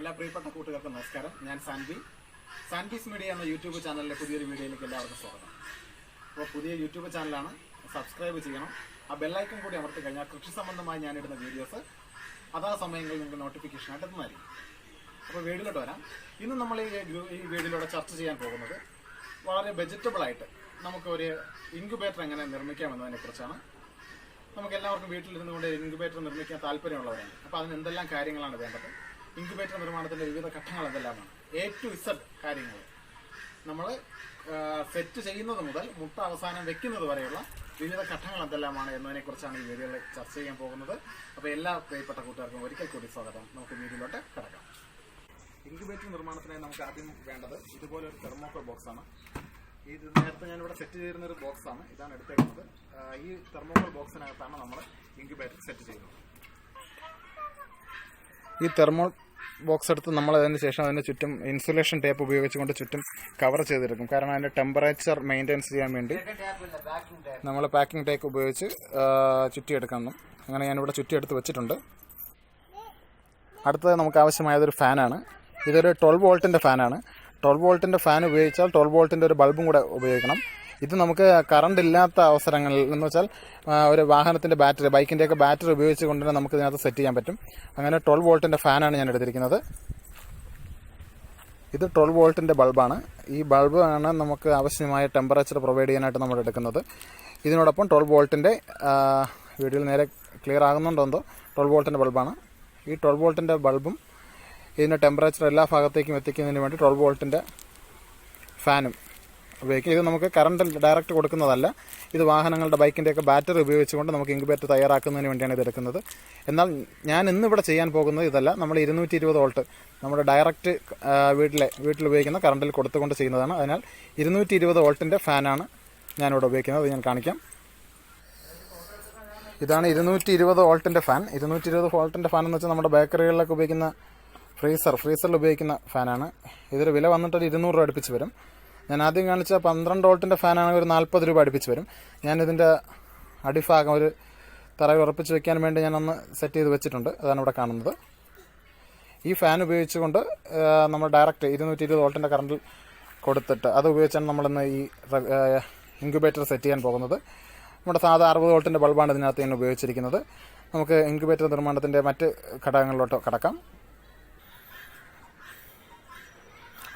എല്ലാ പ്രിയപ്പെട്ട കൂട്ടുകാർക്കും നമസ്കാരം. ഞാൻ സാൻവി. സാൻവീസ് മീഡിയ എന്ന യൂട്യൂബ് ചാനലിലെ പുതിയൊരു വീഡിയോയിലേക്ക് എല്ലാവർക്കും സ്വാഗതം. അപ്പോൾ പുതിയ യൂട്യൂബ് ചാനലാണ്. സബ്സ്ക്രൈബ് ചെയ്യണം. ആ ബെല്ലൈക്കൺ കൂടി അമർത്തി കഴിഞ്ഞാൽ കൃഷി സംബന്ധമായി ഞാനിടുന്ന വീഡിയോസ് അതാ സമയങ്ങളിൽ നിങ്ങൾക്ക് നോട്ടിഫിക്കേഷൻ ആയിട്ട് എത്തുന്നതായിരിക്കും അപ്പോൾ വീടിലോട്ട് വരാം. ഇന്ന് നമ്മൾ ഈ ഈ വീഡിയോയിലൂടെ ചർച്ച ചെയ്യാൻ പോകുന്നത് വളരെ വെജിറ്റബിൾ ആയിട്ട് നമുക്ക് ഒരു ഇൻക്യുബേറ്റർ എങ്ങനെ നിർമ്മിക്കാം എന്നതിനെ കുറിച്ചാണ് നമുക്ക് എല്ലാവർക്കും വീട്ടിലിരുന്നുകൊണ്ട് ഇൻക്യുബേറ്റർ നിർമ്മിക്കാൻ താല്പര്യമുള്ളവരാണ്. അപ്പോൾ അതിന് എന്തെല്ലാം കാര്യങ്ങളാണ് വേണ്ടത്? ഇൻക്യുബേറ്റർ നിർമ്മാണത്തിന്റെ വിവിധ ഘട്ടങ്ങൾ എന്തെല്ലാമാണ് എ ടു ഇസഡ് കാര്യങ്ങൾ നമ്മൾ സെറ്റ് ചെയ്യുന്നത് മുതൽ മുട്ട അവസാനം വെക്കുന്നത് വരെയുള്ള വിവിധ ഘട്ടങ്ങൾ എന്തെല്ലാമാണ് എന്നതിനെ കുറിച്ചാണ് ഈ വീഡിയോയിൽ ചർച്ച ചെയ്യാൻ പോകുന്നത്. അപ്പോൾ എല്ലാ പ്രിയപ്പെട്ട കൂട്ടുകാർക്കും ഒരിക്കൽ കൂടി സ്വാഗതം. നമുക്ക് വീഡിയോയിലോട്ട് കിടക്കാം. ഇൻക്യുബേറ്റർ നിർമ്മാണത്തിനായി നമുക്ക് ആദ്യം വേണ്ടത് ഇതുപോലെ ഒരു തെർമോക്കോൾ ആണ്. ഇത് നേരത്തെ ഞാനിവിടെ സെറ്റ് ചെയ്തിരുന്ന ഒരു ബോക്സ് ആണ്. ഇതാണ് എടുത്തേക്കുന്നത്. ഈ തെർമോക്കോൾ ബോക്സിനകത്താണ് നമ്മൾ ഇൻക്യുബേറ്റർ സെറ്റ് ചെയ്യുന്നത്. ഈ തെർമോൾ ബോക്സ് എടുത്ത് നമ്മൾ അതിന് ശേഷം അതിന് ചുറ്റും ഇൻസുലേഷൻ ടേപ്പ് ഉപയോഗിച്ചുകൊണ്ട് ചുറ്റും കവർ ചെയ്തെടുക്കും കാരണം അതിന്റെ ടെമ്പറേച്ചർ മെയിന്റെയിൻസ് ചെയ്യാൻ വേണ്ടി നമ്മൾ പാക്കിംഗ് ടേപ്പ് ഉപയോഗിച്ച് ചുറ്റിയെടുക്കണം. അങ്ങനെ ഞാനിവിടെ ചുറ്റിയെടുത്ത് വെച്ചിട്ടുണ്ട്. അടുത്തത് നമുക്ക് ആവശ്യമായതൊരു ഫാനാണ് ഇതൊരു ട്വൽവ് വോൾട്ടിന്റെ ഫാനാണ് ട്വൽവ് വോൾട്ടിന്റെ ഫാൻ ഉപയോഗിച്ചാൽ ട്വൽവ് വോൾട്ടിന്റെ ഒരു ബൾബും കൂടെ ഉപയോഗിക്കണം. ഇത് നമുക്ക് കറണ്ട് ഇല്ലാത്ത അവസരങ്ങളിൽ എന്ന് വെച്ചാൽ ഒരു വാഹനത്തിന്റെ ബാറ്ററി ബൈക്കിന്റെയൊക്കെ ബാറ്ററി ഉപയോഗിച്ച് കൊണ്ട് തന്നെ നമുക്ക് ഇതിനകത്ത് സെറ്റ് ചെയ്യാൻ പറ്റും. അങ്ങനെ ട്വൽവ് വോൾട്ടിന്റെ ഫാനാണ് ഞാൻ എടുത്തിരിക്കുന്നത്. ഇത് ട്വൽവ് വോൾട്ടിന്റെ ബൾബാണ് ഈ ബൾബ് ആണ് നമുക്ക് ആവശ്യമായ ടെമ്പറേച്ചർ പ്രൊവൈഡ് ചെയ്യാനായിട്ട് നമ്മൾ എടുക്കുന്നത്. ഇതിനോടൊപ്പം ട്വൽവ് വോൾട്ടിന്റെ വീഡിയോയിൽ നേരെ ക്ലിയർ ആകുന്നുണ്ടോ ട്വൽവ് വോൾട്ടിന്റെ ബൾബാണ് ഈ ട്വൽവ് വോൾട്ടിന്റെ ബൾബും ഇതിന്റെ ടെമ്പറേച്ചർ എല്ലാ ഭാഗത്തേക്കും എത്തിക്കുന്നതിന് വേണ്ടി ട്വൽവ് വോൾട്ടിന്റെ ഫാനും ഉപയോഗിക്കും ഇത് നമുക്ക് കറണ്ട് ഡയറക്റ്റ് കൊടുക്കുന്നതല്ല. ഇത് വാഹനങ്ങളുടെ ബൈക്കിന്റെയൊക്കെ ബാറ്ററി ഉപയോഗിച്ചുകൊണ്ട് നമുക്ക് ഇൻക്യുബേറ്റർ തയ്യാറാക്കുന്നതിന് വേണ്ടിയാണ് ഇത് എടുക്കുന്നത്. എന്നാൽ ഞാൻ ഇന്നിവിടെ ചെയ്യാൻ പോകുന്നത് ഇതല്ല. നമ്മൾ ഇരുന്നൂറ്റി ഇരുപത് വോൾട്ട് നമ്മുടെ ഡയറക്റ്റ് വീട്ടിലെ വീട്ടിൽ ഉപയോഗിക്കുന്ന കറണ്ടിൽ കൊടുത്തുകൊണ്ട് ചെയ്യുന്നതാണ്. അതിനാൽ ഇരുന്നൂറ്റി ഇരുപത് വോൾട്ടിന്റെ ഫാനാണ് ഞാനിവിടെ ഉപയോഗിക്കുന്നത്. അത് ഞാൻ കാണിക്കാം. ഇതാണ് ഇരുന്നൂറ്റി ഇരുപത് വോൾട്ടിന്റെ ഫാൻ. ഇരുന്നൂറ്റി ഇരുപത് വോൾട്ടിന്റെ ഫാൻ എന്ന് വെച്ചാൽ നമ്മുടെ ബേക്കറികളിലൊക്കെ ഉപയോഗിക്കുന്ന ഫ്രീസർ ഫ്രീസറിൽ ഉപയോഗിക്കുന്ന ഫാനാണ്. ഇതിൽ വില വന്നിട്ടൊരു ഇരുന്നൂറ് രൂപ അടുപ്പിച്ച് വരും. ഞാൻ ആദ്യം കാണിച്ച പന്ത്രണ്ട് വോൾട്ടിന്റെ ഫാനാണെങ്കിൽ ഒരു നാൽപ്പത് രൂപ അടുപ്പിച്ച് വരും. ഞാനിതിന്റെ അടിഭാഗം ഒരു തറയിൽ ഉറപ്പിച്ച് വെക്കാൻ വേണ്ടി ഞാനൊന്ന് സെറ്റ് ചെയ്ത് വെച്ചിട്ടുണ്ട്. അതാണ് ഇവിടെ കാണുന്നത്. ഈ ഫാൻ ഉപയോഗിച്ചുകൊണ്ട് നമ്മൾ ഡയറക്റ്റ് ഇരുന്നൂറ്റി ഇരുപത് വോൾട്ടിന്റെ കറണ്ടിൽ കൊടുത്തിട്ട് അത് ഉപയോഗിച്ചാണ് നമ്മളിന്ന് ഈ ഇൻക്യുബേറ്റർ സെറ്റ് ചെയ്യാൻ പോകുന്നത്. നമ്മുടെ സാധാ അറുപത് വോൾട്ടിന്റെ ബൾബാണ് ഇതിനകത്ത് ഞാൻ ഉപയോഗിച്ചിരിക്കുന്നത്. നമുക്ക് ഇൻക്യുബേറ്റർ നിർമ്മാണത്തിന്റെ മറ്റ് ഘടകങ്ങളിലോട്ട് കടക്കാം.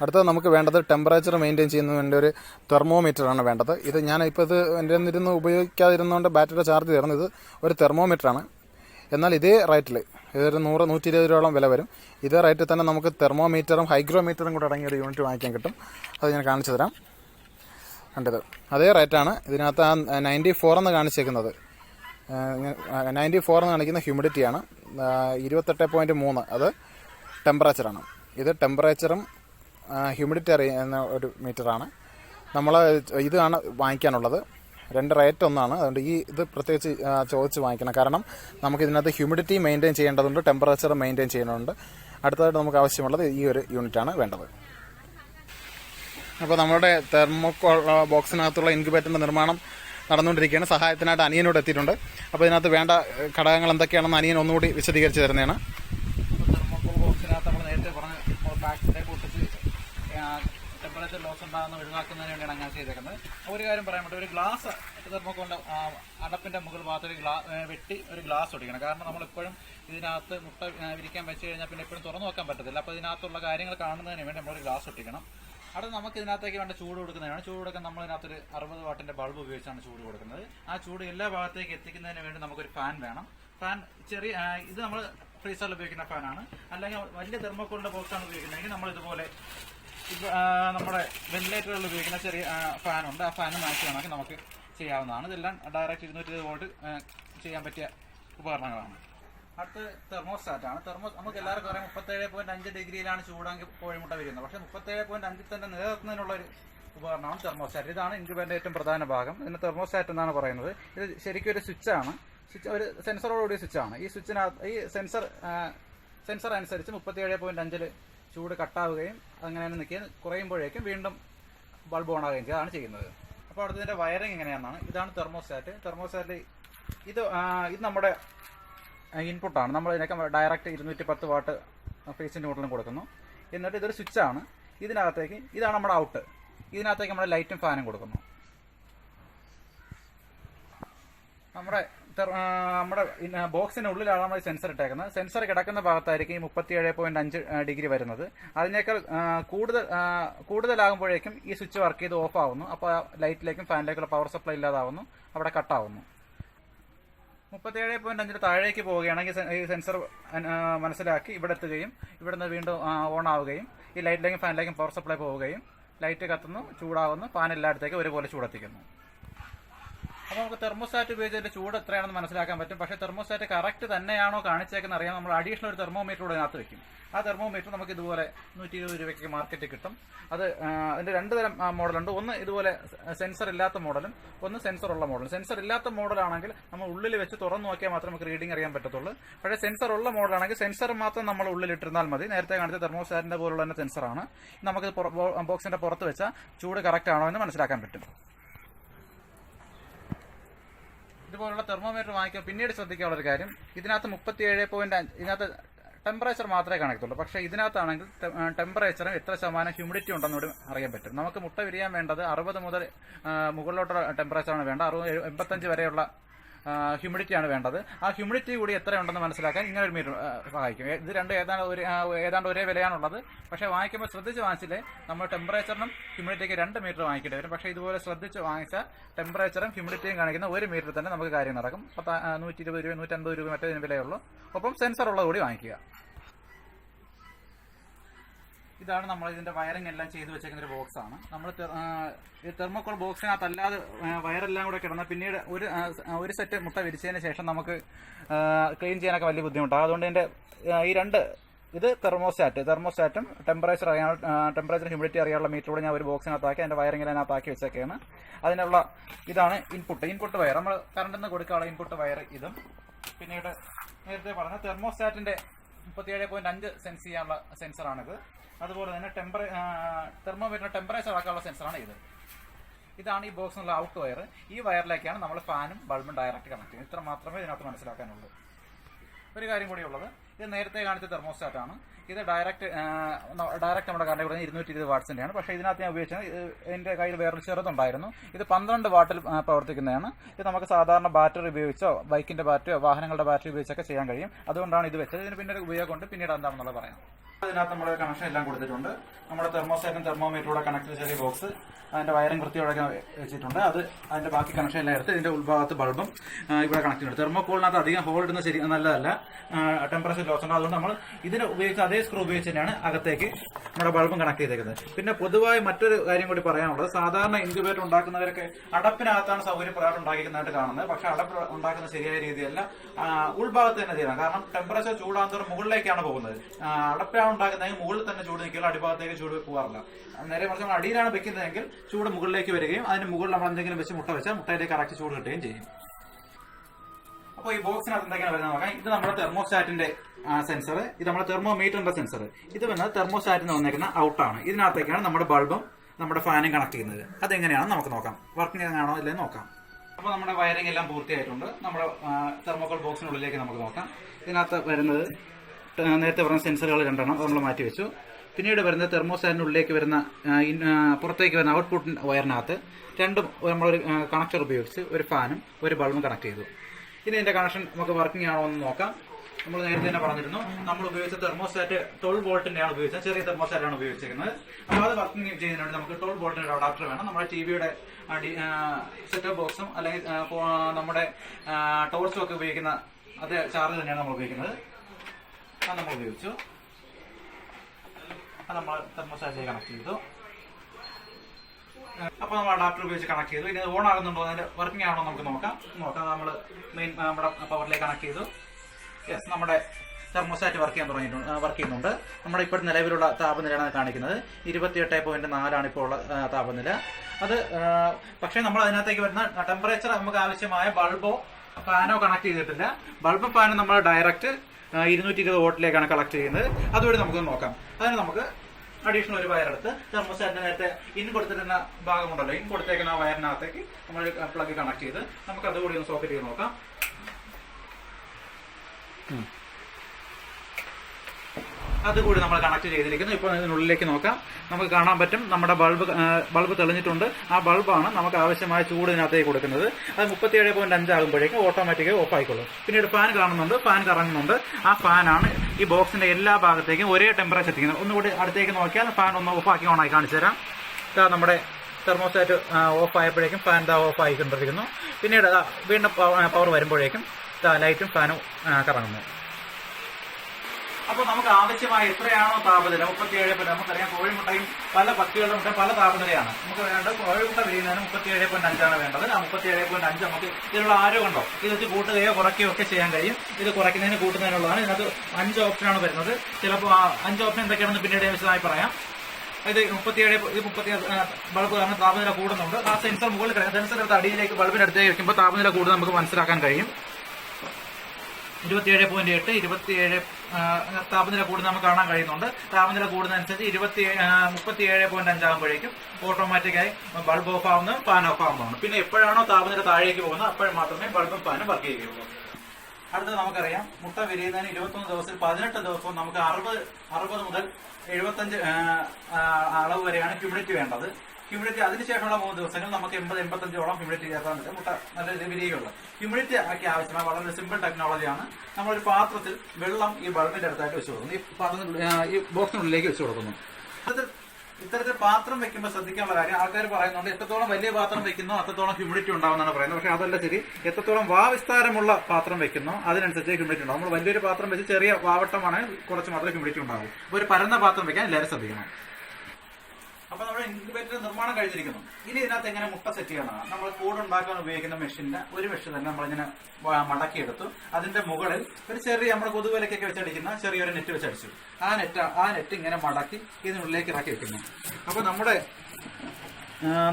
അടുത്തത് നമുക്ക് വേണ്ടത് ടെമ്പറേച്ചർ മെയിന്റെയിൻ ചെയ്യുന്ന വേണ്ടി ഒരു തെർമോമീറ്ററാണ് വേണ്ടത്. ഇത് ഞാൻ ഇപ്പോൾ ഇത് എന്റെ ഇരുന്ന് ഉപയോഗിക്കാതിരുന്നുകൊണ്ട് ബാറ്ററിയുടെ ചാർജ് തീർന്നു. ഇത് ഒരു തെർമോമീറ്ററാണ് എന്നാൽ ഇതേ റേറ്റിൽ ഇതൊരു നൂറ് നൂറ്റി ഇരുപത് രൂപയോളം വില വരും. ഇതേ റേറ്റിൽ തന്നെ നമുക്ക് തെർമോമീറ്ററും ഹൈഗ്രോമീറ്ററും കൂടെ അടങ്ങിയ ഒരു യൂണിറ്റ് വാങ്ങിക്കാൻ കിട്ടും. അത് ഞാൻ കാണിച്ചു തരാം. കണ്ടത്? അതേ റേറ്റാണ് ഇതിനകത്ത് ആ നയന്റി ഫോർ എന്ന് കാണിച്ചേക്കുന്നത്. നയന്റി ഫോർ എന്ന് കാണിക്കുന്ന ഹ്യൂമിഡിറ്റിയാണ് ഇരുപത്തെട്ട് പോയിന്റ് മൂന്ന്. അത് ടെമ്പറേച്ചറാണ് ഇത് ടെമ്പറേച്ചറും ഹ്യൂമിഡിറ്റി അറിയുന്ന ഒരു മീറ്ററാണ് നമ്മൾ ഇതാണ് വാങ്ങിക്കാനുള്ളത്. രണ്ട് റേറ്റ് ഒന്നാണ്. അതുകൊണ്ട് ഈ ഇത് പ്രത്യേകിച്ച് ചോദിച്ച് വാങ്ങിക്കണം. കാരണം നമുക്ക് ഇതിനകത്ത് ഹ്യൂമിഡിറ്റി മെയിന്റെയിൻ ചെയ്യേണ്ടതുണ്ട് ടെമ്പറേച്ചർ മെയിന്റെയിൻ ചെയ്യേണ്ടതുണ്ട്. അടുത്തതായിട്ട് നമുക്ക് ആവശ്യമുള്ളത് ഈ ഒരു യൂണിറ്റാണ് വേണ്ടത്. അപ്പോൾ നമ്മുടെ തെർമോക്കോൾ ബോക്സിനകത്തുള്ള ഇൻക്യുബേറ്ററിന്റെ നിർമ്മാണം നടന്നുകൊണ്ടിരിക്കുകയാണ്. സഹായത്തിനായിട്ട് അനിയനോട് എത്തിയിട്ടുണ്ട്. അപ്പോൾ ഇതിനകത്ത് വേണ്ട ഘടകങ്ങൾ എന്തൊക്കെയാണെന്ന് അനിയൻ ഒന്നുകൂടി വിശദീകരിച്ച് തരുന്നതാണ് തെർമോക്കോൾ ബോക്സിനകത്ത് നമ്മൾ നേരത്തെ പറഞ്ഞ പാക്കിനെ പൊട്ടിച്ച് ടെമ്പറേച്ചർ ലോസ് ഉണ്ടാകുന്ന ഒഴിവാക്കുന്നതിന് വേണ്ടിയാണ് അങ്ങനെ ചെയ്തേക്കുന്നത്. ഒരു കാര്യം പറയാൻ പറ്റും. ഒരു ഗ്ലാസ് തെർമോക്കോളിന്റെ അടപ്പിന്റെ മുകൾ ഭാഗത്ത് ഒരു ഗ്ലാ വെട്ടി ഒരു ഗ്ലാസ് ഒടിക്കണം കാരണം നമ്മളെപ്പോഴും ഇതിനകത്ത് മുട്ട വിരിക്കാൻ വെച്ച് കഴിഞ്ഞാൽ പിന്നെ എപ്പോഴും തുറന്നു നോക്കാൻ പറ്റത്തില്ല. അപ്പോൾ ഇതിനകത്തുള്ള കാര്യങ്ങൾ കാണുന്നതിന് വേണ്ടി നമ്മളൊരു ഗ്ലാസ് ഒട്ടിക്കണം. അത് നമുക്ക് ഇതിനകത്തേക്ക് വേണ്ട ചൂട് കൊടുക്കുന്നതിനാണ്. ചൂട് കൊടുക്കാൻ നമ്മൾ ഇതിനകത്തൊരു അറുപത് വാട്ടിന്റെ ബൾബ് ഉപയോഗിച്ചാണ് ചൂട് കൊടുക്കുന്നത്. ആ ചൂട് എല്ലാ ഭാഗത്തേക്ക് എത്തിക്കുന്നതിന് വേണ്ടി നമുക്കൊരു ഫാൻ വേണം. ഫാൻ ചെറിയ ഇത് നമ്മൾ ഫ്രീസറിൽ ഉപയോഗിക്കുന്ന ഫാനാണ് അല്ലെങ്കിൽ വലിയ തെർമോക്കോളിന്റെ ബോക്സാണ് ഉപയോഗിക്കുന്നതെങ്കിൽ നമ്മൾ ഇതുപോലെ നമ്മുടെ വെന്റിലേറ്ററുകളിൽ ഉപയോഗിക്കുന്ന ചെറിയ ഫാനുണ്ട് ആ ഫാൻ മാറ്റി വേണമെങ്കിൽ നമുക്ക് ചെയ്യാവുന്നതാണ്. ഇതെല്ലാം ഡയറക്റ്റ് ഇരുന്നൂറ്റി ഇരുപത് വോൾട്ട് ചെയ്യാൻ പറ്റിയ ഉപകരണങ്ങളാണ്. അടുത്ത് തെർമോസ്റ്റാറ്റ് ആണ്. തെർമോ നമുക്ക് എല്ലാവർക്കും അറിയാം മുപ്പത്തേഴ് പോയിന്റ് അഞ്ച് ഡിഗ്രിയിലാണ് ചൂടാങ്കിൽ കോഴിമുട്ട വരുന്നത് പക്ഷേ മുപ്പത്തേഴ് പോയിന്റ് അഞ്ചിൽ തന്നെ നിലനിർത്തുന്നതിനുള്ള ഒരു ഉപകരണമാണ് തെർമോസ്റ്റാറ്റ് ഇതാണ് ഇൻക്യുബേറ്റർ ഏറ്റവും പ്രധാന ഭാഗം. ഇതിന് തെർമോസ്റ്റാറ്റ് എന്നാണ് പറയുന്നത്. ഇത് ശരിക്കും ഒരു സ്വിച്ചാണ് സ്വിച്ച് ഒരു സെൻസറോടുകൂടിയ സ്വിച്ചാണ് ഈ സ്വിച്ചിനകത്ത് ഈ സെൻസർ സെൻസർ അനുസരിച്ച് മുപ്പത്തിയേഴ് പോയിന്റ് അഞ്ചിൽ ചൂട് കട്ടാവുകയും അങ്ങനെ തന്നെ നിൽക്കുകയും കുറയുമ്പോഴേക്കും വീണ്ടും ബൾബ് ഓൺ ആകുകയും അതാണ് ചെയ്യുന്നത്. അപ്പോൾ അടുത്തതിന്റെ വയറിങ് എങ്ങനെയാണെന്നാണ്. ഇതാണ് തെർമോസ്റ്റാറ്റ്. തെർമോസ്റ്റാറ്റ് ഇത് ഇത് നമ്മുടെ ഇൻപുട്ടാണ്. നമ്മൾ ഇതിനൊക്കെ ഡയറക്റ്റ് ഇരുന്നൂറ്റി പത്ത് വാട്ട് ഫേസിന്റെ മുകളിലും കൊടുക്കുന്നു. എന്നിട്ട് ഇതൊരു സ്വിച്ചാണ്. ഇതിനകത്തേക്ക് ഇതാണ് നമ്മുടെ ഔട്ട്. ഇതിനകത്തേക്ക് നമ്മുടെ ലൈറ്റും ഫാനും കൊടുക്കുന്നു. നമ്മുടെ നമ്മുടെ ബോക്സിന് ഉള്ളിലാണ് നമ്മൾ സെൻസർ ഇട്ടേക്കുന്നത്? സെൻസർ കിടക്കുന്ന ഭാഗത്തായിരിക്കും ഈ മുപ്പത്തിയേഴ് പോയിന്റ് അഞ്ച് ഡിഗ്രി വരുന്നത്. അതിനേക്കാൾ കൂടുതൽ കൂടുതലാകുമ്പോഴേക്കും ഈ സ്വിച്ച് വർക്ക് ചെയ്ത് ഓഫ് ആവുന്നു. അപ്പോൾ ലൈറ്റിലേക്കും ഫാനിലേക്കുള്ള പവർ സപ്ലൈ ഇല്ലാതാവുന്നു. അവിടെ കട്ടാവുന്നു മുപ്പത്തിയേഴ് പോയിന്റ് അഞ്ചിന് താഴേക്ക് പോവുകയാണെങ്കിൽ ഈ സെൻസർ മനസ്സിലാക്കി ഇവിടെ എത്തുകയും ഇവിടെ നിന്ന് വീണ്ടും ഓൺ ആവുകയും ഈ ലൈറ്റിലേക്കും ഫാനിലേക്കും പവർ സപ്ലൈ പോവുകയും ലൈറ്റ് കത്തുന്നു ചൂടാവുന്നു ഫാൻ എല്ലായിടത്തേക്കും ഒരുപോലെ ചൂടെത്തിക്കുന്നു. അപ്പോൾ നമുക്ക് തെർമോസ്റ്റാറ്റ് ഉപയോഗിച്ചതിന്റെ ചൂട് എത്രയാണെന്ന് മനസ്സിലാക്കാൻ പറ്റും. പക്ഷേ തെർമോസ്റ്റാറ്റ് കറക്റ്റ് തന്നെയാണോ കാണിച്ചേക്കുന്നത് അറിയാൻ നമ്മൾ അഡീഷണൽ ഒരു തെർമോമീറ്റർ കൂടെ അതിനകത്ത് വെക്കും. ആ തെർമോമീറ്റർ നമുക്ക് ഇതുപോലെ നൂറ്റി ഇരുപത് രൂപയ്ക്ക് മാർക്കറ്റിൽ കിട്ടും. അത് അതിന്റെ രണ്ട് തരം മോഡലുണ്ട്. ഒന്ന് ഇതുപോലെ സെൻസർ ഇല്ലാത്ത മോഡലും ഒന്ന് സെൻസർ ഉള്ള മോഡലും. സെൻസർ ഇല്ലാത്ത മോഡലാണെങ്കിൽ നമ്മൾ ഉള്ളിൽ വെച്ച് തുറന്നു നോക്കിയാൽ മാത്രമേ നമുക്ക് റീഡിംഗ് അറിയാൻ പറ്റത്തുള്ളൂ. പക്ഷേ സെൻസർ ഉള്ള മോഡലാണെങ്കിൽ സെൻസർ മാത്രം നമ്മൾ ഉള്ളിലിട്ടിരുന്നാൽ മതി. നേരത്തെ കാണിച്ച തെർമോസ്റ്റാറ്റിന്റെ പോലുള്ള തന്നെ സെൻസറാണ് നമുക്ക് ബോക്സിന്റെ പുറത്ത് വെച്ചാൽ ചൂട് കറക്റ്റ് ആണോ എന്ന് മനസ്സിലാക്കാൻ പറ്റും. ഇതുപോലുള്ള തെർമോമീറ്റർ വാങ്ങിക്കുക പിന്നീട് ശ്രദ്ധിക്കാനുള്ള ഒരു കാര്യം ഇതിനകത്ത് മുപ്പത്തിയേഴ് പോയിന്റ് അഞ്ച് ഇതിനകത്ത് ടെമ്പറേച്ചർ മാത്രമേ കാണിക്കത്തുള്ളൂ. പക്ഷേ ഇതിനകത്താണെങ്കിൽ ടെമ്പറേച്ചറും എത്ര ശതമാനം ഹ്യൂമിഡിറ്റി ഉണ്ടെന്ന് കൂടി അറിയാൻ പറ്റും. നമുക്ക് മുട്ട വിരിയാൻ വേണ്ടത് അറുപത് മുതൽ മുകളിലോട്ട് മുകളിലോട്ടുള്ള ടെമ്പറേച്ചറാണ് വേണ്ടത്. അറുപത് എൺപത്തഞ്ച് വരെയുള്ള ഹ്യൂമിഡിറ്റിയാണ് വേണ്ടത്. ആ ഹ്യൂമിഡിറ്റി കൂടി എത്രയുണ്ടെന്ന് മനസ്സിലാക്കാൻ ഇങ്ങനെ ഒരു മീറ്റർ സഹായിക്കും. ഇത് രണ്ട് ഏതാണ്ട് ഒരു ഏതാണ്ട് ഒരേ വിലയാണുള്ളത്. പക്ഷേ വാങ്ങിക്കുമ്പോൾ ശ്രദ്ധിച്ച് വാങ്ങിച്ചില്ലേ? നമ്മൾ ടെമ്പറേച്ചറിനും ഹ്യൂമിഡിറ്റിക്ക് രണ്ട് മീറ്റർ വാങ്ങിക്കേണ്ടി വരും. പക്ഷേ ഇതുപോലെ ശ്രദ്ധിച്ച് വാങ്ങിച്ചാൽ ടെമ്പറേച്ചറും ഹ്യൂമിഡിറ്റിയും കാണിക്കുന്ന ഒരു മീറ്റർ തന്നെ നമുക്ക് കാര്യം നടക്കും. പത്ത് നൂറ്റി ഇരുപത് രൂപ നൂറ്റൻപത് രൂപ മറ്റേ വിലയുള്ളൂ. ഒപ്പം സെൻസർ ഉള്ളത് കൂടി വാങ്ങിക്കുക. ഇതാണ് നമ്മൾ ഇതിന്റെ വയറിംഗ് എല്ലാം ചെയ്തു വെച്ചേക്കുന്ന ഒരു ബോക്സ് ആണ്. നമ്മൾ തെർമോക്കോൾ ബോക്സിനകത്ത് അല്ലാതെ വയറെല്ലാം കൂടെ കിടന്ന പിന്നീട് ഒരു ഒരു സെറ്റ് മുട്ട വിരിച്ചതിന് ശേഷം നമുക്ക് ക്ലീൻ ചെയ്യാനൊക്കെ വലിയ ബുദ്ധിമുട്ടാണ് അതുകൊണ്ട് ഇതിന്റെ ഈ രണ്ട് ഇത് തെർമോസ്റ്റാറ്റ് തെർമോസ്റ്റാറ്റും ടെമ്പറേച്ചർ അറിയാൻ ടെമ്പറേച്ചർ ഹ്യൂമിഡിറ്റി അറിയാനുള്ള മീറ്ററോട് ഞാൻ ഒരു ബോക്സിനകത്താക്കി അതിന്റെ വയറിംഗ് അതിനകത്താക്കി വെച്ചൊക്കെയാണ് അതിനുള്ള ഇതാണ് ഇൻപുട്ട് ഇൻപുട്ട് വയർ നമ്മൾ കറണ്ടിൽ നിന്ന് കൊടുക്കാനുള്ള ഇൻപുട്ട് വയർ ഇതും. പിന്നീട് നേരത്തെ പറഞ്ഞ തെർമോസ്റ്റാറ്റിന്റെ മുപ്പത്തിയേഴ് പോയിന്റ് അഞ്ച് സെൻസ് ചെയ്യാനുള്ള സെൻസറാണിത്. അതുപോലെ തന്നെ ടെമ്പറേ തെർമോമീറ്റർ ടെമ്പറേച്ചർ അളക്കാനുള്ള സെൻസറാണ് ഇത്. ഇതാണ് ഈ ബോക്സിനുള്ള ഔട്ട് വയർ ഈ വയറിലേക്കാണ് നമ്മൾ ഫാനും ബൾബും ഡയറക്റ്റ് കണക്ട് ചെയ്യുന്നത്. ഇത്ര മാത്രമേ ഇതിനകത്ത് മനസ്സിലാക്കാനുള്ളൂ. ഒരു കാര്യം കൂടി ഉള്ളത്. ഇത് നേരത്തെ കാണിച്ച തെർമോസ്റ്റാറ്റ് ആണ്. ഇത് ഡയറക്റ്റ് ഡയറക്റ്റ് നമ്മുടെ കറണ്ട് പറഞ്ഞാൽ ഇരുന്നൂറ്റി ഇരുപത് വാട്ട്സിന്റെ ആണ് പക്ഷേ ഇതിനകത്ത് ഞാൻ ഉപയോഗിച്ചത് എന്റെ കയ്യിൽ വേറൊരു ചെറുതുണ്ടായിരുന്നു. ഇത് പന്ത്രണ്ട് വാട്ടിൽ പ്രവർത്തിക്കുന്നതാണ്. ഇത് നമുക്ക് സാധാരണ ബാറ്ററി ഉപയോഗിച്ചോ ബൈക്കിന്റെ ബാറ്ററിയോ വാഹനങ്ങളുടെ ബാറ്ററി ഉപയോഗിച്ചൊക്കെ ചെയ്യാൻ കഴിയും. അതുകൊണ്ടാണ് ഇത് വെച്ചത്. ഇതിന് പിന്നെ ഒരു ഉപയോഗമുണ്ട്. പിന്നീട് എന്താണെന്നുള്ളത് പറയാം. അതിനകത്ത് നമ്മൾ കണക്ഷൻ എല്ലാം കൊടുത്തിട്ടുണ്ട്. നമ്മുടെ തെർമോസ്റ്റാറ്റും തെർമോമീറ്ററൂടെ കണക്ട് ചെറിയ ബോക്സ് അതിന്റെ വയറിംഗ് കൃത്യമായി വെച്ചിട്ടുണ്ട്. അത് അതിന്റെ ബാക്കി കണക്ഷൻ എല്ലാം എടുത്ത് ഇതിന്റെ ഉൾഭാഗത്ത് ബൾബും ഇവിടെ കണക്ട് ചെയ്യുന്നുണ്ട് തെർമോക്കോളിനകത്ത് അധികം ഹോൾ ഇടുന്ന ശരി നല്ലതല്ല. ടെമ്പറേച്ചർ ലോസ് ഉണ്ട് അതുകൊണ്ട് നമ്മൾ ഇതിന് ഉപയോഗിച്ച അതേ സ്ക്രൂ ഉപയോഗിച്ച് തന്നെയാണ് അകത്തേക്ക് നമ്മുടെ ബൾബും കണക്ട് ചെയ്തേക്കുന്നത്. പിന്നെ പൊതുവായി മറ്റൊരു കാര്യം കൂടി പറയാനുള്ളത്. സാധാരണ ഇൻക്യുബേറ്റർ ഉണ്ടാക്കുന്നവരൊക്കെ അടപ്പിനകത്താണ് സൗകര്യപ്രകാരം ഉണ്ടാക്കിക്കുന്നതായിട്ട് കാണുന്നത്. പക്ഷെ അടപ്പ് ഉണ്ടാക്കുന്ന ശരിയായ രീതിയല്ല. ഉൾഭാഗത്ത് തന്നെ ചെയ്യണം. കാരണം ടെമ്പറേച്ചർ ചൂടാകുന്നതോടെ മുകളിലേക്കാണ് പോകുന്നത്. ആ, അടപ്പിലാണ് ഉണ്ടാക്കുന്നതെങ്കിൽ മുകളിൽ തന്നെ ചൂട് നിൽക്കുകയുള്ളൂ അടിഭാഗത്തേക്ക് ചൂട് പോകാറില്ല. നേരെ മറിച്ച് നമ്മൾ അടിയിലാണ് വെക്കുന്നതെങ്കിൽ ചൂട് മുകളിലേക്ക് വരികയും അതിന് മുകളിൽ നമ്മൾ എന്തെങ്കിലും വെച്ച് മുട്ട വെച്ചാൽ മുട്ടയിലേക്ക് കറക്റ്റ് ചൂട് കിട്ടുകയും ചെയ്യും. അപ്പോൾ ഈ ബോക്സിനകത്ത് എന്തൊക്കെയാണ് വരുന്നത് നോക്കാം. ഇത് നമ്മുടെ തെർമോസ്റ്റാറ്റിന്റെ സെൻസർ ഇത് നമ്മുടെ തെർമോമീറ്ററിന്റെ സെൻസർ ഇത് വന്നത് തെർമോസ്റ്റാറ്റിന് വന്നേക്കുന്ന ഔട്ടാണ് ഇതിനകത്തേക്കാണ് നമ്മുടെ ബൾബും നമ്മുടെ ഫാനും കണക്ട് ചെയ്യുന്നത്. അതെങ്ങനെയാണ് നമുക്ക് നോക്കാം. വർക്കിംഗ് ആണോ ഇല്ലെന്ന് നോക്കാം. അപ്പോൾ നമ്മുടെ വയറിംഗ് എല്ലാം പൂർത്തിയായിട്ടുണ്ട്. നമ്മുടെ തെർമോക്കോൾ ബോക്സിനുള്ളിലേക്ക് നമുക്ക് നോക്കാം. ഇതിനകത്ത് വരുന്നത് നേരത്തെ പറഞ്ഞ സെൻസറുകൾ രണ്ടെണ്ണം നമ്മൾ മാറ്റി വെച്ചു. പിന്നീട് വരുന്ന തെർമോസ്റ്റാറ്റിനുള്ളിലേക്ക് വരുന്ന പുറത്തേക്ക് വരുന്ന ഔട്ട്പുട്ട് വയറിനകത്ത് രണ്ടും നമ്മളൊരു കണക്ടർ ഉപയോഗിച്ച് ഒരു ഫാനും ഒരു ബൾബും കണക്ട് ചെയ്തു. ഇനി ഇതിന്റെ കണക്ഷൻ നമുക്ക് വർക്കിംഗ് ആണോ എന്ന് നോക്കാം. നമ്മൾ നേരത്തെ തന്നെ പറഞ്ഞിരുന്നു നമ്മൾ ഉപയോഗിച്ച തെർമോസ്റ്റാറ്റ് ട്വൽവ് വോൾട്ടിന്റെയാണ് ഉപയോഗിച്ചത് ചെറിയ തെർമോസ്റ്റാറ്റ് ആണ് ഉപയോഗിച്ചിരിക്കുന്നത്. അപ്പോൾ അത് വർക്കിംഗ് ചെയ്യുന്നതിന് വേണ്ടി നമുക്ക് ട്വൽവ് വോൾട്ടിന്റെ അഡാപ്റ്റർ വേണം. നമ്മുടെ ടിവിയുടെ വിയുടെ സെറ്റ് ബോക്സും അല്ലെങ്കിൽ നമ്മുടെ ടോർച്ചും ഒക്കെ ഉപയോഗിക്കുന്ന അതേ ചാർജ് തന്നെയാണ് നമ്മൾ ഉപയോഗിക്കുന്നത്. അത് നമ്മൾ ഉപയോഗിച്ചു അത് നമ്മൾ തെർമോസ്റ്റാറ്റിലേക്ക് കണക്ട് ചെയ്തു അപ്പോൾ നമ്മൾ അഡാപ്റ്റർ ഉപയോഗിച്ച് കണക്ട് ചെയ്തു. ഇനി ഓൺ ആകുന്നുണ്ടോ അതിന്റെ വർക്കിംഗ് ആണോ നമുക്ക് നോക്കാം. നോക്കാം. നമ്മൾ മെയിൻ നമ്മുടെ പവറിലേക്ക് കണക്ട് ചെയ്തു. യെസ് നമ്മുടെ തെർമോസ്റ്റാറ്റ് വർക്ക് ചെയ്യാൻ തുടങ്ങിയിട്ടുണ്ട്. വർക്ക് ചെയ്യുന്നുണ്ട്. നമ്മുടെ ഇപ്പോഴത്തെ നിലവിലുള്ള താപനിലയാണ് കാണിക്കുന്നത്. ഇരുപത്തിയെട്ട് പോയിന്റ് നാലാണ് ഇപ്പോൾ ഉള്ള താപനില. അത് പക്ഷേ നമ്മൾ അതിനകത്തേക്ക് വരുന്ന ടെമ്പറേച്ചർ നമുക്ക് ആവശ്യമായ ബൾബോ ഫാനോ കണക്ട് ചെയ്തിട്ടില്ല. ബൾബ് ഫാനോ നമ്മൾ ഡയറക്റ്റ് ഇരുന്നൂറ്റി ഇരുപത് വോട്ടിലേക്കാണ് കളക്ട് ചെയ്യുന്നത്. അതുവഴി നമുക്ക് നോക്കാം. അതിന് നമുക്ക് അഡീഷണൽ ഒരു വയറെടുത്ത് തെർമോസ്റ്റാറ്റിന് നേരത്തെ ഇൻ കൊടുത്തിരുന്ന ഭാഗമുണ്ടല്ലോ. ഇൻ കൊടുത്തേക്കുന്ന ആ വയറിനകത്തേക്ക് നമ്മൾ പ്ലഗ് കണക്ട് ചെയ്ത് നമുക്ക് അതുകൂടി ഒന്ന് സോക്കറ്റ് ചെയ്ത് നോക്കാം. അതുകൂടി നമ്മൾ കണക്ട് ചെയ്തിരിക്കുന്നു. ഇപ്പോൾ ഇതിനുള്ളിലേക്ക് നോക്കാം. നമുക്ക് കാണാൻ പറ്റും നമ്മുടെ ബൾബ് ബൾബ് തെളിഞ്ഞിട്ടുണ്ട്. ആ ബൾബാണ് നമുക്ക് ആവശ്യമായ ചൂടിനകത്തേക്ക് കൊടുക്കുന്നത്. അത് മുപ്പത്തിയേഴ് പോയിന്റ് അഞ്ചാകുമ്പോഴേക്കും ഓട്ടോമാറ്റിക്കായി ഓഫ് ആയിക്കോളും പിന്നീട് ഫാൻ കാണുന്നുണ്ട്. ഫാൻ കറങ്ങുന്നുണ്ട്. ആ ഫാനാണ് ഈ ബോക്സിന്റെ എല്ലാ ഭാഗത്തേക്കും ഒരേ ടെമ്പറേച്ചർ എത്തിക്കുന്നത് ഒന്നുകൂടി അടുത്തേക്ക് നോക്കിയാൽ ഫാൻ ഒന്ന് ഓഫ് ആക്കി ഓണായി കാണിച്ചു തരാം. നമ്മുടെ തെർമോസ്റ്റാറ്റ് ഓഫ് ആയപ്പോഴേക്കും ഫാൻ ഇതാ ഓഫ് ആയിക്കൊണ്ടിരിക്കുന്നു പിന്നീട് വീണ്ടും പവർ വരുമ്പോഴേക്കും ലൈറ്റും ഫാനും കറങ്ങുന്നു. അപ്പോൾ നമുക്ക് ആവശ്യമായ എത്രയാണോ താപനില? മുപ്പത്തിയേഴ് പോയിന്റ് നമുക്കറിയാം. കോഴിമുട്ടയും പല പക്ഷികളുടെ മുട്ട പല താപനിലയാണ്. നമുക്ക് വേണ്ടത് കോഴിമുട്ട വിരിയുന്നതിന് മുപ്പത്തിയേഴ് പോയിന്റ് അഞ്ചാണ് വേണ്ടത്. ആ മുപ്പത്തിയേഴ് പോയിന്റ് അഞ്ച് നമുക്ക് ഇതിനുള്ള ആരോ ഉണ്ടോ? ഇത് വെച്ച് കൂട്ടുകയോ കുറയ്ക്കുകയോ ഒക്കെ ചെയ്യാൻ കഴിയും. ഇത് കുറയ്ക്കുന്നതിന് കൂട്ടുന്നതിനുള്ളതാണ്. ഇതിനകത്ത് അഞ്ച് ഓപ്ഷനാണ് വരുന്നത്. ചിലപ്പോൾ അഞ്ച് ഓപ്ഷൻ എന്തൊക്കെയാണെന്ന് പിന്നീട് വിശദമായി പറയാം. ഇത് മുപ്പത്തിയേഴ് ഇത് മുപ്പത്തി ബൾബ് കാരണം താപനില കൂടുന്നുണ്ട്. ആ സെൻസർ മുകളിൽ സെൻസർ എടുത്ത് അടിയിലേക്ക് ബൾബിന്റെ അടുത്തേക്ക് വെക്കുമ്പോൾ താപനില കൂടുതൽ നമുക്ക് മനസ്സിലാക്കാൻ കഴിയും. ഇരുപത്തിയേഴ് പോയിന്റ് എട്ട് ഇരുപത്തിയേഴ് താപനില കൂടുന്ന നമുക്ക് കാണാൻ കഴിയുന്നുണ്ട്. താപനില കൂടുന്നതനുസരിച്ച് ഇരുപത്തി മുപ്പത്തിയേഴ് പോയിന്റ് അഞ്ചാകുമ്പോഴേക്കും ഓട്ടോമാറ്റിക്കായി ബൾബ് ഓഫ് ആവുന്നതും ഫാൻ ഓഫ് ആവുന്നതാണ് പിന്നെ എപ്പോഴാണോ താപനില താഴേക്ക് പോകുന്നത് അപ്പോൾ മാത്രമേ ബൾബും ഫാനും വർക്ക് ചെയ്യുകയുള്ളൂ. അടുത്തത് നമുക്കറിയാം മുട്ട വിരിയുന്നതിന് ഇരുപത്തൊന്ന് ദിവസത്തിൽ പതിനെട്ട് ദിവസവും നമുക്ക് അറുപത് അറുപത് മുതൽ എഴുപത്തഞ്ച് അളവ് വരെയാണ് ഹ്യൂമിഡിറ്റി വേണ്ടത്. ഹ്യൂമിഡിറ്റി അതിനുശേഷമുള്ള മൂന്ന് ദിവസങ്ങൾ നമുക്ക് എൺപത് എൺപത്തഞ്ചോളം ഹ്യൂമിഡിറ്റി ചേർക്കാൻ പറ്റും. മുട്ട നല്ല രീതിയിൽ ഹ്യൂമിഡിറ്റി ആക്കി ആവശ്യമായ വളരെ സിമ്പിൾ ടെക്നോളജിയാണ് നമ്മളൊരു പാത്രത്തിൽ വെള്ളം ഈ ബൾബിന്റെ അടുത്തായിട്ട് വെച്ച് കൊടുക്കുന്നു. ഈ പാത്രത്തിൽ ഈ ബോക്സിനുള്ളിലേക്ക് വെച്ച് കൊടുക്കുന്നു. ഇത്തരത്തിൽ പാത്രം വെക്കുമ്പോൾ ശ്രദ്ധിക്കാനുള്ള കാര്യം ആൾക്കാർ പറയുന്നുണ്ട് എത്രത്തോളം വലിയ പാത്രം വെക്കുന്നോ അത്രത്തോളം ഹ്യൂമിഡിറ്റി ഉണ്ടാവുമെന്നാണ് പറയുന്നത്. പക്ഷെ അതല്ല ശരി. എത്രത്തോളം വാവിസ്താരമുള്ള പാത്രം വെക്കുന്നു അതിനനുസരിച്ച് ഹ്യൂമിഡിറ്റി ഉണ്ടാവും. നമ്മൾ വലിയൊരു പാത്രം വെച്ച് ചെറിയ വാവട്ടമാണ് കുറച്ച് മാത്രമേ ഹ്യൂമിഡിറ്റി ഉണ്ടാവും. ഒരു പരന്ന പാത്രം വെക്കാൻ എല്ലാവരും ശ്രദ്ധിക്കണം. അപ്പൊ നമ്മുടെ ഇൻക്യുബേറ്റർ നിർമ്മാണം കഴിഞ്ഞിരിക്കുന്നു. ഇനി ഇതിനകത്ത് എങ്ങനെ മുട്ട സെറ്റ് ചെയ്യണം? നമ്മൾ കൂട് ഉണ്ടാക്കാൻ ഉപയോഗിക്കുന്ന മെഷീന്റെ ഒരു മെഷീൻ തന്നെ നമ്മളിങ്ങനെ മടക്കിയെടുത്തു. അതിന്റെ മുകളിൽ ഒരു ചെറിയ നമ്മുടെ കൊതുകുവലക്കൊക്കെ വെച്ചടിക്കുന്ന ചെറിയൊരു നെറ്റ് വെച്ചടിച്ചു. ആ നെറ്റ് ആ നെറ്റ് ഇങ്ങനെ മടക്കി ഇതിനുള്ളിലേക്ക് ഇറക്കി വെക്കുന്നു. അപ്പൊ നമ്മുടെ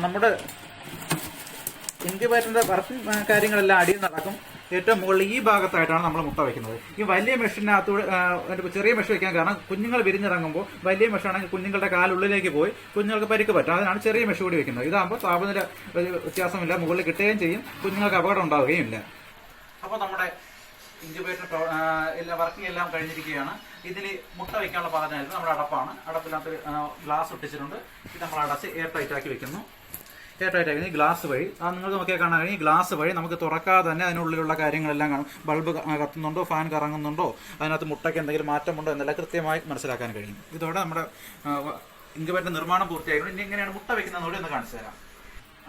നമ്മുടെ ഇൻക്യുബേറ്ററിന്റെ വർക്ക് കാര്യങ്ങളെല്ലാം അടിയിൽ നടക്കും. ഏറ്റവും മുകളിൽ ഈ ഭാഗത്തായിട്ടാണ് നമ്മൾ മുട്ട വെക്കുന്നത് ഈ വലിയ മെഷീനകത്തൂടെ ചെറിയ മെഷീൻ വെക്കാൻ കാരണം കുഞ്ഞുങ്ങൾ വിരിഞ്ഞിറങ്ങുമ്പോൾ വലിയ മെഷാണെങ്കിൽ കുഞ്ഞുങ്ങളുടെ കാലുള്ളിലേക്ക് പോയി കുഞ്ഞുങ്ങൾക്ക് പരിക്ക് പറ്റും. അതിനാണ് ചെറിയ മെഷീൻ കൂടി വെക്കുന്നത് ഇതാകുമ്പോൾ താപനില വ്യത്യാസമില്ല. മുകളിൽ കിട്ടുകയും ചെയ്യും. കുഞ്ഞുങ്ങൾക്ക് അപകടം ഉണ്ടാവുകയും ഇല്ല. അപ്പോൾ നമ്മുടെ ഇൻക്യുബേറ്റർ എല്ലാം വർക്കിംഗ് എല്ലാം കഴിഞ്ഞിരിക്കുകയാണ്. ഇതിൽ മുട്ട വയ്ക്കാനുള്ള പാചകമായിരുന്നു നമ്മുടെ അടപ്പാണ്. അടപ്പിനകത്ത് ഗ്ലാസ് ഒട്ടിച്ചിട്ടുണ്ട്. ഇത് നമ്മൾ അടച്ച് എയർ ടൈറ്റ് ആക്കി വെക്കുന്നു. ടൈറ്റ് ഈ ഗ്ലാസ് വഴി. ആ നിങ്ങൾക്ക് നോക്കിയാൽ കാണാൻ കഴിയും. ഗ്ലാസ് വഴി നമുക്ക് തുറക്കാതെ തന്നെ അതിനുള്ളിലുള്ള കാര്യങ്ങളെല്ലാം കാണും. ബൾബ് കത്തുന്നുണ്ടോ ഫാൻ കറങ്ങുന്നുണ്ടോ? അതിനകത്ത് മുട്ടയ്ക്ക് എന്തെങ്കിലും മാറ്റമുണ്ടോ? എന്നെല്ലാം കൃത്യമായി മനസ്സിലാക്കാൻ കഴിയും. ഇതോടെ നമ്മുടെ ഇൻക്യുബേറ്റർ നിർമ്മാണം പൂർത്തിയായിട്ടുണ്ട്. ഇനി എങ്ങനെയാണ് മുട്ട വെക്കുന്നതോടെ ഒന്ന് കാണിച്ചു തരാം.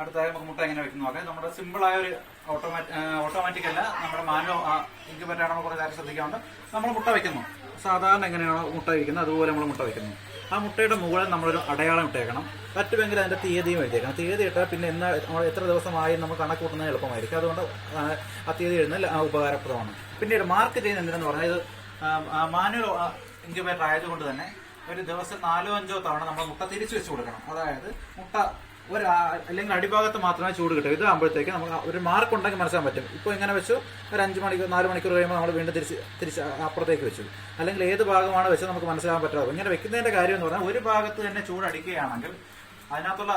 അടുത്തായി നമുക്ക് മുട്ട എങ്ങനെ വെക്കുന്നു നോക്കാം. നമ്മുടെ സിമ്പിളായ ഒരു ഓട്ടോമാറ്റിക് ഓട്ടോമാറ്റിക് അല്ല. നമ്മുടെ മാനോ ഇൻക്യുബേറ്റർ നമ്മൾ കുറേ കാര്യം ശ്രദ്ധിക്കാറുണ്ട്. നമ്മൾ മുട്ട വെക്കുന്നു. സാധാരണ എങ്ങനെയാണോ മുട്ട വയ്ക്കുന്നത് അതുപോലെ നമ്മൾ മുട്ട വെക്കുന്നു. ആ മുട്ടയുടെ മുകളിൽ നമ്മളൊരു അടയാളം ഇട്ടേക്കണം. പറ്റുമെങ്കിൽ അതിന്റെ തീയതിയും എഴുതിയേക്കണം. തീയതി ഇട്ടാൽ പിന്നെ എന്നാ നമ്മൾ എത്ര ദിവസമായി നമ്മൾ കണക്ക് കൂട്ടുന്നത് എളുപ്പമായിരിക്കും. അതുകൊണ്ട് ആ, തീയതി എഴുതുന്നത് ഉപകാരപ്രദമാണ്. പിന്നീട് മാർക്ക് ചെയ്യുന്ന എന്തിനെന്ന് പറഞ്ഞാൽ ഇത് മാനുവൽ ഇൻക്യുബേറ്റർ ആയതുകൊണ്ട് തന്നെ ഒരു ദിവസം നാലോ അഞ്ചോ തവണ നമ്മൾ മുട്ട തിരിച്ചു വെച്ച് കൊടുക്കണം. അതായത് മുട്ട ഒരു അല്ലെങ്കിൽ അടിഭാഗത്ത് മാത്രമേ ചൂട് കിട്ടൂ. ഇതാകുമ്പോഴത്തേക്ക് നമുക്ക് ഒരു മാർക്ക് ഉണ്ടെങ്കിൽ മനസ്സിലാൻ പറ്റും. ഇപ്പോൾ ഇങ്ങനെ വെച്ചു ഒരു അഞ്ച് മണിക്കൂർ നാല് മണിക്കൂർ കഴിയുമ്പോൾ നമ്മൾ വീണ്ടും തിരിച്ച് തിരിച്ച് അപ്പുറത്തേക്ക് വെച്ചു. അല്ലെങ്കിൽ ഏത് ഭാഗമാണ് വെച്ച് നമുക്ക് മനസ്സിലാൻ പറ്റാതെ ഇങ്ങനെ വെക്കുന്നതിന്റെ കാര്യം എന്ന് പറഞ്ഞാൽ ഒരു ഭാഗത്ത് തന്നെ ചൂട് അടിക്കുകയാണെങ്കിൽ അതിനകത്തുള്ള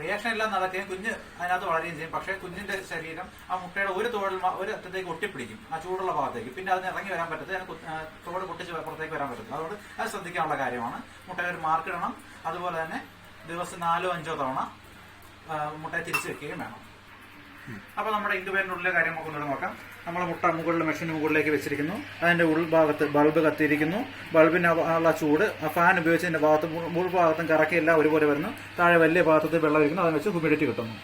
റിയാക്ഷൻ എല്ലാം നടക്കുകയും കുഞ്ഞ് അതിനകത്ത് വളരുകയും ചെയ്യും. പക്ഷേ കുഞ്ഞിന്റെ ശരീരം ആ മുട്ടയുടെ ഒരു തോടിൽ ഒരു അറ്റത്തേക്ക് ഒട്ടിപ്പിടിക്കും. ആ ചൂടുള്ള ഭാഗത്തേക്ക്. പിന്നെ അതിന് ഇറങ്ങി വരാൻ പറ്റത്തില്ല. അതിന് തോട് പൊട്ടിച്ച് പുറത്തേക്ക് വരാൻ പറ്റത്തില്ല. അതുകൊണ്ട് അത് ശ്രദ്ധിക്കാനുള്ള കാര്യമാണ്. മുട്ടയുടെ ഒരു മാർക്ക് ഇടണം. അതുപോലെ തന്നെ ദിവസം നാലോ അഞ്ചോ തവണ മുട്ട മുട്ടയെ തിരിച്ചു വെക്കുകയും വേണം. അപ്പൊ നമ്മുടെ ഇൻക്യുബേറ്ററിനുള്ളിലെ കാര്യം നമുക്ക് ഒന്നുകൂടെ നോക്കാം. നമ്മൾ മുട്ട മുകളിൽ മെഷീൻ മുകളിലേക്ക് വെച്ചിരിക്കുന്നു. അതിന്റെ ഉൾഭാഗത്ത് ബൾബ് കത്തിയിരിക്കുന്നു. ബൾബിന് ഉള്ള ചൂട് ആ ഫാൻ ഉപയോഗിച്ച് അതിന്റെ ഭാഗത്ത് ഉൾഭാഗത്തും കറക്കി എല്ലാം ഒരുപോലെ വരുന്നു. താഴെ വലിയ ഭാഗത്ത് വെള്ളം ഇരിക്കുന്നു അതിന് വെച്ച് ഹ്യൂമിഡിറ്റി കിട്ടുന്നു.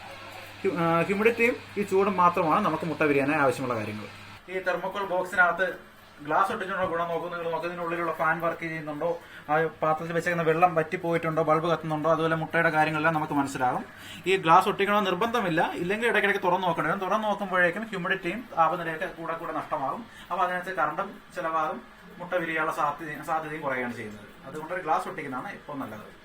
ഹ്യൂമിഡിറ്റിയും ഈ ചൂടും മാത്രമാണ് നമുക്ക് മുട്ട വിരിയാനായി ആവശ്യമുള്ള കാര്യങ്ങൾ. ഈ തെർമോക്കോൾ ബോക്സിനകത്ത് ഗ്ലാസ് ഒട്ടിച്ചുള്ള ഗുണം നോക്കും നിങ്ങൾ നോക്കുന്നതിനുള്ളിലുള്ള ഫാൻ വർക്ക് ചെയ്യുന്നുണ്ടോ? ആ പാത്രത്തിൽ വെച്ചേക്കുന്ന വെള്ളം വറ്റിപ്പോയിട്ടുണ്ടോ? ബൾബ് കത്തുന്നുണ്ടോ? അതുപോലെ മുട്ടയുടെ കാര്യങ്ങളെല്ലാം നമുക്ക് മനസ്സിലാകും. ഈ ഗ്ലാസ് ഒട്ടിക്കണമെന്ന് നിർബന്ധമില്ല. ഇല്ലെങ്കിൽ ഇടയ്ക്കിടയ്ക്ക് തുറന്നു നോക്കണം തുറന്നു തുറന്ന് നോക്കുമ്പോഴേക്കും ഹ്യൂമിഡിറ്റിയും താപനിലയൊക്കെ കൂടെ കൂടെ നഷ്ടമാകും. അപ്പോൾ അതിനകത്ത് കറണ്ടും ചിലവാകും. മുട്ട വിരിയാനുള്ള സാധ്യത സാധ്യതയും കുറയുകയാണ് ചെയ്യുന്നത്. അതുകൊണ്ട് ഒരു ഗ്ലാസ് ഒട്ടിക്കുന്നതാണ് ഇപ്പോൾ നല്ലത്.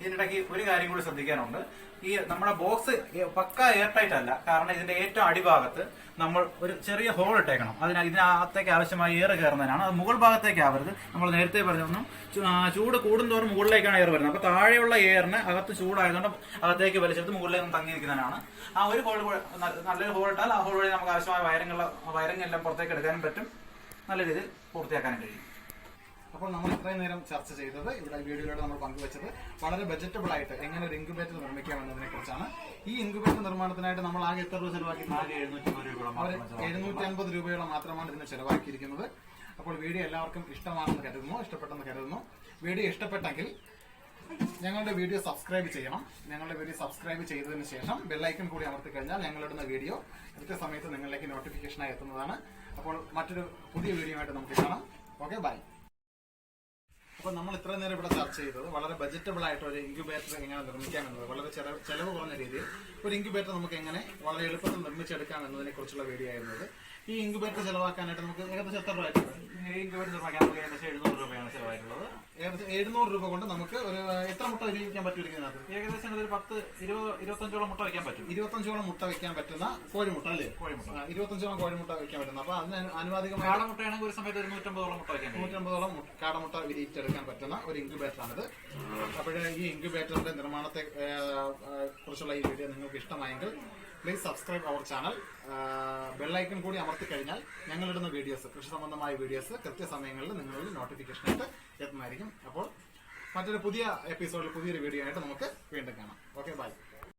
ഇതിനിടയ്ക്ക് ഒരു കാര്യം കൂടി ശ്രദ്ധിക്കാനുണ്ട്. ഈ നമ്മുടെ ബോക്സ് പക്ക എയർ ടൈറ്റ് അല്ല. കാരണം ഇതിന്റെ ഏറ്റവും അടിഭാഗത്ത് നമ്മൾ ഒരു ചെറിയ ഹോൾ ഇട്ടേക്കണം. അതിന് ഇതിനകത്തേക്ക് ആവശ്യമായ എയർ കയറുന്നതിനാണ്. അത് മുകൾ ഭാഗത്തേക്ക് ആവരുത്. നമ്മൾ നേരത്തെ പറഞ്ഞു ചൂ- ആ, ചൂട് കൂടുന്തോറും മുകളിലേക്കാണ് എയർ വരുന്നത്. അപ്പൊ താഴെയുള്ള എയറിന് അകത്ത് ചൂടായതുകൊണ്ട് അകത്തേക്ക് വലിച്ചെടുത്ത് മുകളിലേക്ക് തങ്ങിയിരിക്കുന്നതിനാണ്. ആ ഒരു ഹോൾ നല്ലൊരു ഹോൾ ഇട്ടാൽ ആ ഹോൾ വഴി നമുക്ക് ആവശ്യമായ വയറിങ്ങുള്ള വയറിങ് എല്ലാം പുറത്തേക്ക് എടുക്കാനും പറ്റും. നല്ല രീതിയിൽ പൂർത്തിയാക്കാനും കഴിയും. അപ്പോൾ നമ്മൾ ഇത്രയും നേരം ചർച്ച ചെയ്തത് ഇവിടെ വീഡിയോയിലൂടെ നമ്മൾ പങ്കുവച്ചത് വളരെ ബജറ്റബിൾ ആയിട്ട് എങ്ങനെ ഒരു ഇൻക്യുബേറ്റർ നിർമ്മിക്കാം എന്നതിനെ കുറിച്ചാണ് ഈ ഇൻക്യുബേറ്റർ നിർമ്മാണത്തിനായിട്ട് നമ്മൾ ആകെ എത്ര രൂപ ചെലവാക്കി? എഴുന്നൂറ്റി അൻപത് രൂപയോളം മാത്രമാണ് ഇതിന് ചെലവാക്കിയിരിക്കുന്നത്. അപ്പോൾ വീഡിയോ എല്ലാവർക്കും ഇഷ്ടമാണെന്ന് കരുതുന്നു ഇഷ്ടപ്പെട്ടെന്ന് കരുതുന്നു. വീഡിയോ ഇഷ്ടപ്പെട്ടെങ്കിൽ ഞങ്ങളുടെ വീഡിയോ സബ്സ്ക്രൈബ് ചെയ്യണം. ഞങ്ങളുടെ വീഡിയോ സബ്സ്ക്രൈബ് ചെയ്തതിന് ശേഷം ബെല്ലൈക്കൺ കൂടി അമർത്തി കഴിഞ്ഞാൽ ഞങ്ങളിടുന്ന വീഡിയോ കൃത്യസമയത്ത് നിങ്ങളിലേക്ക് നോട്ടിഫിക്കേഷനായി എത്തുന്നതാണ്. അപ്പോൾ മറ്റൊരു പുതിയ വീഡിയോ ആയിട്ട് നമുക്ക് കാണാം. ഓക്കെ ബൈ അപ്പോൾ നമ്മൾ ഇത്ര നേരം ഇവിടെ ചർച്ച ചെയ്തത് വളരെ ബജറ്റബിൾ ആയിട്ട് ഒരു ഇൻക്യുബേറ്റർ എങ്ങനെ നിർമ്മിക്കാം എന്നത് വളരെ ചെലവ് ചെലവ് കുറഞ്ഞ രീതിയിൽ ഒരു ഇൻക്യുബേറ്റർ നമുക്ക് എങ്ങനെ വളരെ എളുപ്പത്തിൽ നിർമ്മിച്ചെടുക്കാം എന്നതിനെ കുറിച്ചുള്ള വീഡിയോ ആയിരുന്നത് ഈ ഇൻക്യുബേറ്റർ ചിലവാക്കാനായിട്ട് നമുക്ക് ഏകദേശം എത്ര രൂപ ഈ ഇൻക്യുബേറ്റർ നിർമ്മിക്കാൻ നമുക്ക് ഏകദേശം എഴുന്നൂറ് രൂപയാണ് ചിലവായിട്ടുള്ളത്. ഏകദേശം എഴുന്നൂറ് രൂപ കൊണ്ട് നമുക്ക് ഒരു എത്ര മുട്ട വിരിയിക്കാൻ പറ്റും ഏകദേശം ഒരു പത്ത് ഇരുപത് ഇരുപത്തഞ്ചോളം മുട്ട വയ്ക്കാൻ പറ്റും. ഇരുപത്തഞ്ചോളം മുട്ട വയ്ക്കാൻ പറ്റുന്ന കോഴിമുട്ട അല്ലേ? കോഴിമുട്ട. ഇരുപത്തഞ്ചോളം കോഴിമുട്ട വയ്ക്കാൻ പറ്റുന്ന. അപ്പൊ അതിന് അനുവാദികമായ കാടമുട്ടയാണെങ്കിൽ ഒരു സമയത്ത് ഒരു നൂറ്റമ്പതോളം മുട്ട വയ്ക്കാൻ നൂറ്റമ്പതോളം കാടമുട്ട വിരിയിച്ചെടുക്കാൻ പറ്റുന്ന ഒരു ഇൻക്യുബേറ്റർ ആണിത് അപ്പോഴേ ഈ ഇൻക്യുബേറ്ററിന്റെ നിർമ്മാണത്തെ കുറിച്ചുള്ള ഈ വീഡിയോ നിങ്ങൾക്ക് ഇഷ്ടമായെങ്കിൽ പ്ലീസ് സബ്സ്ക്രൈബ് അവർ ചാനൽ ബെല്ലൈക്കൺ കൂടി അമർത്തി കഴിഞ്ഞാൽ ഞങ്ങളിടുന്ന വീഡിയോസ് കൃഷി സംബന്ധമായ വീഡിയോസ് കൃത്യസമയങ്ങളിൽ നിങ്ങളുടെ നോട്ടിഫിക്കേഷൻ ആയിട്ട് എത്തുന്നതായിരിക്കും. അപ്പോൾ മറ്റൊരു പുതിയ എപ്പിസോഡിൽ പുതിയൊരു വീഡിയോ ആയിട്ട് നമുക്ക് വീണ്ടും കാണാം. Okay bye